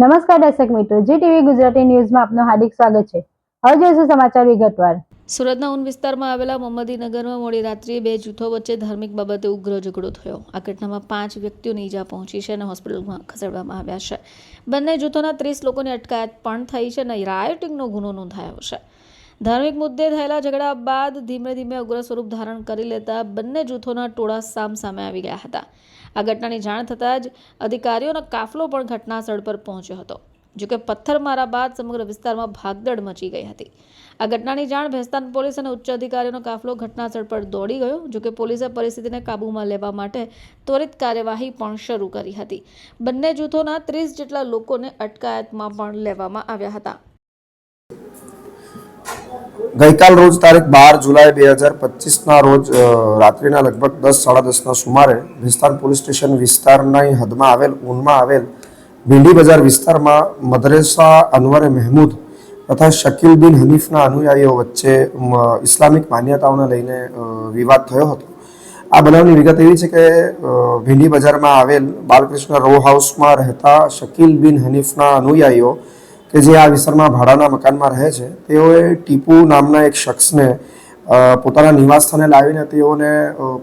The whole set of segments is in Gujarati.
નમસ્કાર દર્શક મિત્રો જી ટીવી ગુજરાતી ન્યૂઝમાં આપનું હાર્દિક સ્વાગત છે. હવે જોઈશું સમાચાર વિગતવાર. સુરતના ઉન વિસ્તારમાં આવેલા મોહમ્મદીનગરમાં મોડી રાત્રિએ બે જૂથો વચ્ચે ધાર્મિક બાબતે ઉગ્ર ઝઘડો થયો. આ ઘટનામાં પાંચ વ્યક્તિઓને ઈજા પહોંચી છે અને હોસ્પિટલમાં ખસેડવામાં આવ્યા છે. બંને જૂથોના ત્રીસ લોકોની અટકાયત પણ થઈ છે અને રાયોટિંગનો ગુનો નોંધાયો છે. ધાર્મિક મુદ્દે થયેલા ઝઘડા બાદ ધીમે ધીમે ઉગ્ર સ્વરૂપ ધારણ કરી લેતા બંને જૂથોના ટોળા સામ સામે આવી ગયા હતા. આ ઘટનાની જાણ થતાં જ અધિકારીઓનો કાફલો પણ ઘટનાસ્થળ પર પહોંચ્યો હતો, જોકે પથ્થરમારા બાદ સમગ્ર વિસ્તારમાં ભાગદડ મચી ગઈ હતી. આ ઘટનાની જાણ ભેસ્તાન પોલીસ અને ઉચ્ચ અધિકારીઓનો કાફલો ઘટનાસ્થળ પર દોડી ગયો, જોકે પોલીસે પરિસ્થિતિને કાબૂમાં લેવા માટે ત્વરિત કાર્યવાહી પણ શરૂ કરી હતી. બંને જૂથોના ત્રીસ જેટલા લોકોને અટકાયતમાં પણ લેવામાં આવ્યા હતા. ગઈકાલ રોજ તારીખ બાર જુલાઈ બે હજાર પચીસના રોજ રાત્રિના લગભગ દસ, સાડા દસના સુમારે વિસ્તાર પોલીસ સ્ટેશન વિસ્તારની હદમાં આવેલ, ઊનમાં આવેલ ભીંડી બજાર વિસ્તારમાં મદરેસા અનવરે મહેમૂદ તથા શકીલ બિન હનીફના અનુયાયીઓ વચ્ચે ઇસ્લામિક માન્યતાઓને લઈને વિવાદ થયો હતો. આ બનાવની વિગત એવી છે કે ભીંડી બજારમાં આવેલ બાલકૃષ્ણ રો હાઉસમાં રહેતા શકીલ બિન હનીફના અનુયાયીઓ કે જે આ વિસ્તારમાં ભાડાના મકાનમાં રહે છે, તેઓએ ટીપુ નામના એક શખ્સને પોતાના નિવાસસ્થાને લાવીને તેઓને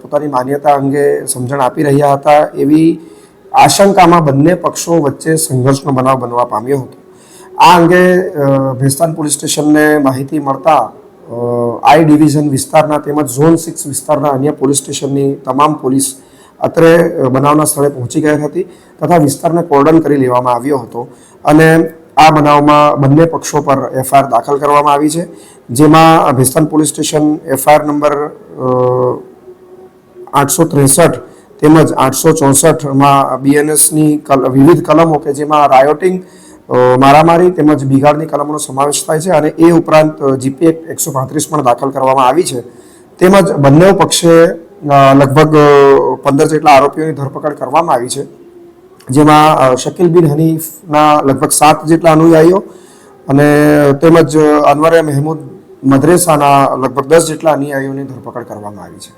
પોતાની માન્યતા અંગે સમજણ આપી રહ્યા હતા એવી આશંકામાં બંને પક્ષો વચ્ચે સંઘર્ષનો બનાવ બનવા પામ્યો હતો. આ અંગે ભેસ્તાન પોલીસ સ્ટેશનને માહિતી મળતા આઈ ડિવિઝન વિસ્તારના તેમજ ઝોન સિક્સ વિસ્તારના અન્ય પોલીસ સ્ટેશનની તમામ પોલીસ અત્રે બનાવના સ્થળે પહોંચી ગઈ હતી તથા વિસ્તારને કોર્ડન કરી લેવામાં આવ્યો હતો. અને આ બનાવમાં બંને પક્ષો પર એફઆઈઆર દાખલ કરવામાં આવી છે. જેમાં Bhestan police station FIR number આઠસો ત્રેસઠ તેમજ આઠસો ચોસઠમાં બીએનએસની વિવિધ કલમો કે જેમાં રાયોટિંગ મારામારી તેમજ બિગાડની કલમોનો સમાવેશ થાય છે અને એ ઉપરાંત જીપી એક્ટ એકસો પાંત્રીસ પણ દાખલ કરવામાં આવી છે. તેમજ બંને પક્ષે લગભગ પંદર જેટલા આરોપીઓની ધરપકડ કરવામાં આવી છે. જેમાં શકીલ બિન હનીફના લગભગ સાત જેટલા અનુયાયીઓ અને તેમજ અનવરે મહેમૂદ મદ્રેસાના લગભગ દસ જેટલા અનુયાયીઓની ધરપકડ કરવામાં આવી છે.